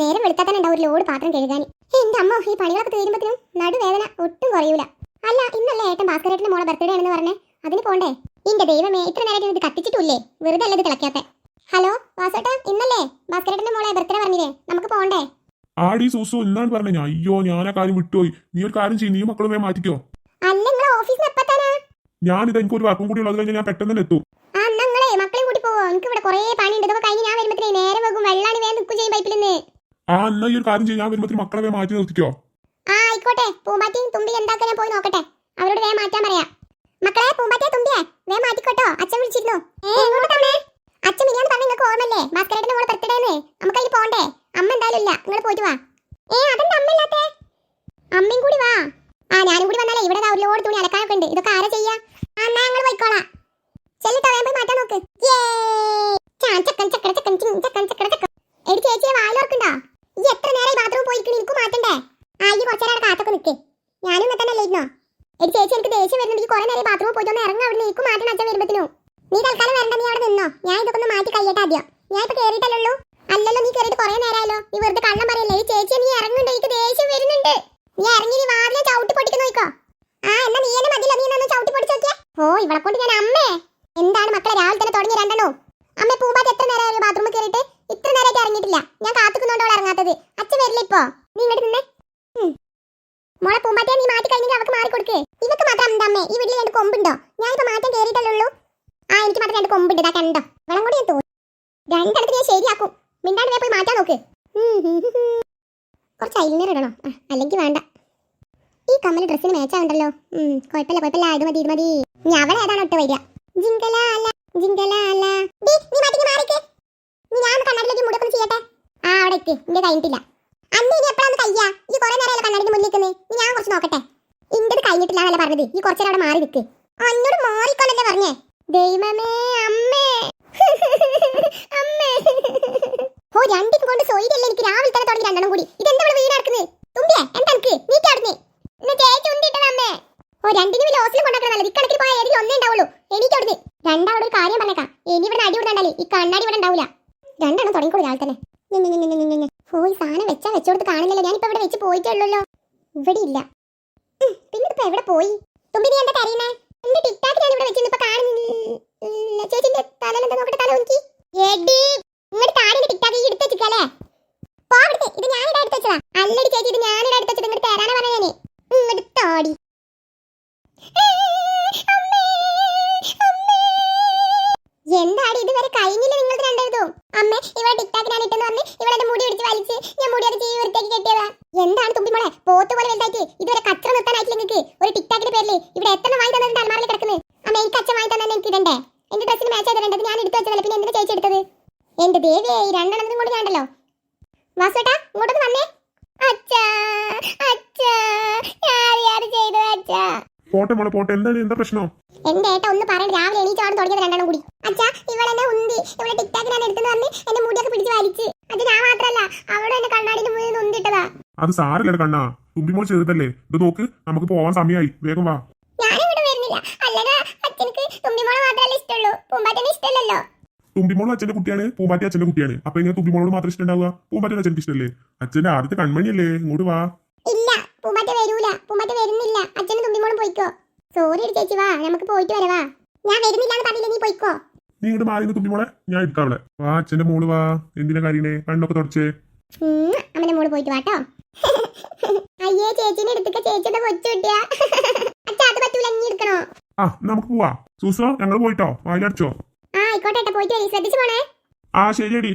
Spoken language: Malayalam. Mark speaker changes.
Speaker 1: നേരം വെളുത്താൽ തന്നെ ഉണ്ടാവും ഒരു ലോഡ് പാത്രം കഴുകാൻ. എന്റെ അമ്മ ഈ പണികളൊക്കെ തീരുമ്പോഴത്തേനും നടുവേദന ഒട്ടും കുറയൂല. അല്ല ഇന്നല്ലേ ഏട്ടൻ ഭാസ്കരേട്ടന്റെ മോളെ ബർത്ത്ഡേ ആണെന്ന് പറഞ്ഞേ? അതിന് പോണ്ടേ? ഇന്റെ ദൈവമേ ഇത്ര നേരം ഇത് കത്തിച്ചിട്ടില്ലേ? വെറുതെ അല്ലത് തിളക്കാത്തെ ഹലോ വാസേട്ടാ ഇന്നല്ലേ ഭാസ്കരേട്ടന്റെ മോളെ ബർത്ത്ഡേ പറഞ്ഞില്ലേ? നമുക്ക് പോണ്ടേ?
Speaker 2: ആടി സൂസു എന്നാണ് പറഞ്ഞ? ഞാൻ അയ്യോ ഞാൻ ആ കാര്യം വിട്ടുപോയി. നീ ഒരു കാര്യം ചെയ്യും നീ മക്കളും വേഗം മാറ്റിക്കോ.
Speaker 1: അല്ല നിങ്ങൾ ഓഫീസിൽ എപ്പത്താനാ?
Speaker 2: ഞാനിത് എനിക്ക് ഒരു വർക്കും കൂടി ഉള്ളത് കഴിഞ്ഞാൽ ഞാൻ പെട്ടെന്ന് തന്നെ എത്തും.
Speaker 1: ആ നിങ്ങളെ മക്കളെയും കൂട്ടി പോവോ. എനിക്ക് ഇവിടെ കുറേ പണിയുണ്ട്. ഇതൊക്കെ കഴിഞ്ഞ് ഞാൻ വരുമ്പോഴത്തേ നേരെ വെക്കും വെള്ളാണ് വേഗം നിൽക്കും ചെയ്യും പൈപ്പിൽ നിന്ന്.
Speaker 2: ആ എന്നാ ഈ ഒരു കാര്യം ചെയ്യാൻ വരുമ്പോൾ മക്കളെ വേ മാറ്റി നിർത്തിക്കോ?
Speaker 1: ആ ആയിക്കോട്ടെ. പൂമ്പാറ്റയും തുമ്പി എന്താക്കാൻ പോയി നോക്കട്ടെ. അവരോട് വേ മാറ്റാൻ പറയാം. മക്കളെ പൂമ്പാറ്റയെ തുമ്പിയെ വേ മാറ്റിക്കോട്ടോ. അച്ഛൻ വിളിച്ചിരുന്നു. എങ്ങോട്ടാണ് അച്ഛൻ മിനിയാന്ന് പറഞ്ഞ നിങ്ങൾക്ക് ഓർമ്മല്ലേ ഭാസ്കരേട്ടന്റെ മോളെ ബർത്ത്ഡേന്ന് നമുക്ക് അതിന് പോണ്ടേ? അമ്മ എന്തായാലും ഇല്ല. നിങ്ങൾ പോയിട്ട് വാ. ഏ അതെന്താ അമ്മ ഇല്ലാത്തേ? അമ്മയും കൂടി വാ. ആ ഞാനും കൂടി വന്നാലേ ഇവിടെ ഒരു ലോഡ് തുണി അലക്കാനൊക്കെ ഉണ്ട്. ഇതൊക്കെ ആരാ ചെയ്യാ? ആ എന്നാ ഞങ്ങൾ പോയിക്കോളാം ചെല്ലിട്ടോ വേഗം പോയി മാറ്റാൻ നോക്ക് യേ ചാ, ചക്കൻ ചക്കര ചക്കൻ ചിൻ, ചക്കൻ ചക്കര ചക്കൻ എടി ചേച്ചിയെ വായിലോർക്കുണ്ടോ ഈ എത്ര നേരം ബാത്റൂം പോയിരിക്കണ എനിക്ക് മാറ്റണ്ടേ? ആ ഈ കുറച്ചു കാത്തൊക്കെ നിൽക്കേ ഞാനും ഇങ്ങനെ തന്നെ അല്ലായിരുന്നോ എനിക്ക് ചേച്ചി എനിക്ക് ദേഷ്യം വരുന്നുണ്ട്. കുറെ നേരം ബാത്റൂമിൽ പോയി ഒന്ന് ഇറങ്ങി അവിടെ നീക്കും മാറ്റണം അച്ഛൻ വരുമ്പത്തിനു. നീ തൽക്കാലം വരണ്ട നീ അവിടെ നിന്നോ. ഞാൻ ഇതൊക്കെ ഒന്ന് മാറ്റി കഴിയട്ടെ ആദ്യം. ഞാൻ ഇപ്പൊ കേറിയിട്ടല്ലോ അല്ലല്ലോ നീ കേറിയിട്ട് കുറെ നേരമായല്ലോ നീ വെറുതെ കള്ളം പറയല്ലേ? ഈ ചേച്ചി നീ ഇറങ്ങുന്നുണ്ട്. എനിക്ക് ദേഷ്യം വരുന്നുണ്ട്. നീ ഇറങ്ങി നീ വാതിലെ ചവിട്ടി പൊട്ടിക്കുന്ന നോക്കോ ആ എന്നാ നീ എന്നെ മതിയല്ലോ. നീ എന്നൊന്ന് ചവിട്ടി പൊടിച്ചു നോക്കിയാ. ഓ ഇവളെ കൊണ്ട് ഞാൻ അമ്മേ. എന്താണ് മക്കളെ രാവിലെ തന്നെ തുടങ്ങി രണ്ടെണ്ണോ? അമ്മ പൂമ്പാറ്റ് എത്ര നേരമായാലും ബാത്റൂമിൽ കയറിയിട്ട് ഇത്ര നേരമായിട്ട് ഇറങ്ങിയിട്ടില്ല. ഞാൻ കാത്തുക്കുന്നോണ്ട് ഇറങ്ങാത്തത്. അച്ഛൻ വരില്ല ഇപ്പോ? നീ ഇങ്ങോട്ട് നിന്നെ. മോളെ പൂമ്പാറ്റയെ നീ മാറ്റി കഴിഞ്ഞെങ്കിൽ അവൾക്ക് മാറി കൊടുക്ക്. ഇവക്ക് മാത്രം എന്താമ്മേ ഈ വീട്ടിൽ രണ്ട് കൊമ്പുണ്ടോ? ഞാനിപ്പോ മാറ്റം കയറിയിട്ടല്ലേ ഉള്ളൂ. ആ എനിക്ക് മാത്രം രണ്ട് കൊമ്പുണ്ട്. ഇതാ കണ്ടോ? വെള്ളം കൂടി ഞാൻ തോന്നി രണ്ടിടത്ത് ഞാൻ ശരിയാക്കും. മിണ്ടാണ്ട് പോയി മാറ്റാൻ നോക്ക്. കുറച്ച് ഐലിനർ ഇടണോ. ആ, അല്ലെങ്കിൽ വേണ്ട. ഈ കമ്മൽ ഡ്രസ്സിന് മേച്ചാണ്ടല്ലോ ഉം കുഴപ്പമില്ല കുഴപ്പമില്ല. ഇത് മതി ഇത് മതി. ഇനി അവളെ ഏതാണ് ഒട്ട് വരിക? ജിങ്കല അല്ല ജിങ്കല അല്ല ഡീ, നീ മാറ്റിക്ക് മാറിക്ക്. നീ ഞാൻ കണ്ണാടിലേക്ക് മുടക്കം ചെയ്യട്ടെ? ആ അവിടെ എത്തി. എന്റെ കഴിഞ്ഞിട്ടില്ല. കയ്യാ ഈ കുറെ നേരം കണ്ണാടിന്റെ മുന്നിൽ ഞാൻ കുറച്ച് നോക്കട്ടെ. ഇന്റത് കഴിഞ്ഞിട്ടില്ല എന്നല്ല പറഞ്ഞത്? ഈ കുറച്ചു നേരം അവിടെ മാറി നിൽക്ക് അന്നോട് മാറിക്കൊണ്ടല്ലേ പറഞ്ഞേ? ദൈവമേ അമ്മേ. അമ്മേ ഓ രണ്ടും കൊണ്ട് സൊയിലല്ലേ എനിക്ക് രാവിലെ തന്നെ തുടങ്ങി രണ്ടെണ്ണം കൂടി. ഇതെന്താ ഇവിടെ വീട് നടക്കുന്നത് തുമ്പിയെ എന്താ എനിക്ക്? നീക്കാടുന്നേ ഇന്ന് ചേച്ചി അമ്മേ. ഓ രണ്ടിനും വലിയ ഹോസ്റ്റലിൽ കൊണ്ടാക്കണം നല്ലത്. ഇക്കണക്കിന് പോയ ഏതെങ്കിലും ഒന്നേ ഉണ്ടാവുള്ളൂ. എനിക്ക് അവിടുന്ന്. രണ്ടാളോട് ഒരു കാര്യം പറഞ്ഞേക്കാം. ഇനി ഇവിടെ അടി വിടണ്ടല്ലേ ഈ കണ്ണാടി ഇവിടെ ഉണ്ടാവില്ല രണ്ടെണ്ണം തുടങ്ങിക്കോളൂ രാവിലെ തന്നെ. ഓ സാധനം വെച്ചാ വെച്ചോടത്ത് കാണില്ലല്ലോ ഞാനിപ്പോ ഇവിടെ വെച്ച് പോയിട്ടുള്ളല്ലോ ഇവിടെ ഇല്ല. പിന്നെ ഇപ്പൊ എവിടെ പോയി? തുമ്പി നീ എന്താ കരയുന്നേ? എന്റെ ടിക്ടാക്ക് ഞാൻ ഇവിടെ വെച്ചിരുന്നു? ഇപ്പൊ കാണുന്നില്ല. ചേച്ചിന്റെ തല എന്താ നോക്കട്ടെ തല നോക്കി എടി ഇങ്ങോട്ട് താടിന്റെ ടിക്ടാക്ക് എടുത്ത് വെച്ചിട്ടല്ലേ പോ അവിടുത്തെ. ഇത് ഇവിടെ എടുത്ത് വെച്ചതാ. അല്ലടി ചേച്ചി ഇത് ഞാൻ ഇവിടെ എടുത്ത് വെച്ചത്. ഇങ്ങോട്ട് തരാനാ പറഞ്ഞ ഞാൻ. ഇങ്ങോട്ട് താടി. എന്താടി ഇതുവരെ കഴിഞ്ഞില്ല നിങ്ങൾ രണ്ടേതും? അമ്മ ഇവിടെ ടിക്ടാക്ക് ഞാൻ ഇട്ടെന്ന് പറഞ്ഞ് ഇവിടെ എന്റെ മുടി പിടിച്ച് വലിച്ച് ഞാൻ മുടി അത് ചെയ്ത് വൃത്തിയാക്കി കെട്ടിയതാ. എന്താണ് തുമ്പി മോളെ? പോത്ത് പോലെ വലുതായിട്ട്. ഇതുവരെ കച്ചറ നിർത്താനായിട്ടില്ല നിങ്ങൾക്ക് ഒരു ടിക്ടാക്കിന്റെ പേരിൽ ഇവിടെ എത്ര വാങ്ങി തന്നെ അലമാറിൽ കിടക്കുന്നത് അമ്മ എനിക്ക് അച്ഛൻ വാങ്ങി തന്നെ എനിക്ക് ഇടണ്ടേ? എന്റെ ഡ്രസ്സിന് മാച്ച് ചെയ്തിട്ടുണ്ട് ഞാൻ എടുത്തു വെച്ചതല്ല. പിന്നെ എന്തിനാ ചേച്ചി എടുത്തത്? എന്റെ ദേവിയെ ഈ രണ്ടെണ്ണത്തിനും കൂടി ഞാണ്ടല്ലോ വാസുട്ടാ ഇങ്ങോട്ടൊന്ന് വന്നേ. അച്ഛാ അച്ഛാ ഞാൻ അച്ഛാ.
Speaker 2: പോട്ടെ മോളെ പോട്ടെ. എന്താണ് എന്താ പ്രശ്നം?
Speaker 1: എന്റെ ഏട്ട ഒന്ന് പറയാൻ രാവിലെ എണീച്ചാണ് തുടങ്ങിയത് രണ്ടെണ്ണം കൂടി. അച്ഛാ ഇവളെന്നെ ഉന്തി. ഇവളെ ടിക്ടാക്കിനാണ് എടുത്തെന്ന് പറഞ്ഞ് എന്റെ മുടിയൊക്കെ പിടിച്ച് വലിച്ച്. അവിടെ എന്നെ കണ്ണാടിന്റെ മുന്നിൽ നൊന്തിട്ടതാ
Speaker 2: അത് സാരല്ലേ കണ്ണാ. തുമ്പിമോൾ ചെയ്തതല്ലേ ഇത് നോക്ക് നമുക്ക് പോവാൻ സമയമായി വേഗം വാ.
Speaker 1: ഞാനിവിടെ വരുന്നില്ല. അല്ലടാ അച്ഛനക്ക് തുമ്പിമോളെ മാത്രമല്ല ഇഷ്ടമുള്ളൂ. പൂമ്പാറ്റനെ ഇഷ്ടമല്ലല്ലോ.
Speaker 2: തുമ്പിമോൾ അച്ഛന്റെ കുട്ടിയാണ് പൂമ്പാറ്റി അച്ഛന്റെ കുട്ടിയാണ്. അപ്പൊ ഇങ്ങനെ തുമ്പിമോളോട് മാത്രം ഇഷ്ടമുണ്ടാവുക? പൂമ്പാറ്റിന് അച്ഛനക്ക് ഇഷ്ടമല്ലേ? അച്ഛന്റെ ആദ്യത്തെ കൺമണിയല്ലേ? ഇങ്ങോട്ട് വാ.
Speaker 1: ഇല്ല പൂമ്പാറ്റ വരൂല. പൂമ്പാറ്റ വരുന്നില്ല. അച്ഛനും തുമ്പിമോളും പോയിക്കോ. സോറി ചേച്ചി വാ. നമുക്ക് പോയിട്ട് വരവാ ഞാൻ വരുന്നില്ല എന്ന് പറഞ്ഞില്ല നീ പോയിക്കോ?
Speaker 2: നീ ഇങ്ങോട്ട് മാറി നിന്ന് തുമ്പിമോളെ. ഞാൻ എടുക്കാം അവളെ വാ അച്ഛന്റെ മോൾ വാ. എന്തിനാ കാര്യണേ? കണ്ണൊക്കെ തുടച്ചേ.
Speaker 1: അമ്മന്റെ മോൾ പോയിട്ട് വാട്ടോ. അയ്യേ ചേച്ചിനെ എടുത്തൊക്കെ ചേച്ചിയുടെ കൊച്ചു കുട്ടിയാ. അച്ഛാ അത് പറ്റൂല നീ എടുക്കണോ?
Speaker 2: ആ നമുക്ക് പോവാ. സൂസോ ഞങ്ങൾ പോയിട്ടോ? വായിലടിച്ചോ?
Speaker 1: ആ ആയിക്കോട്ടെ പോയിട്ട് വരി. ശ്രദ്ധിച്ചു പോണേ.
Speaker 2: ആ ശരിയടി.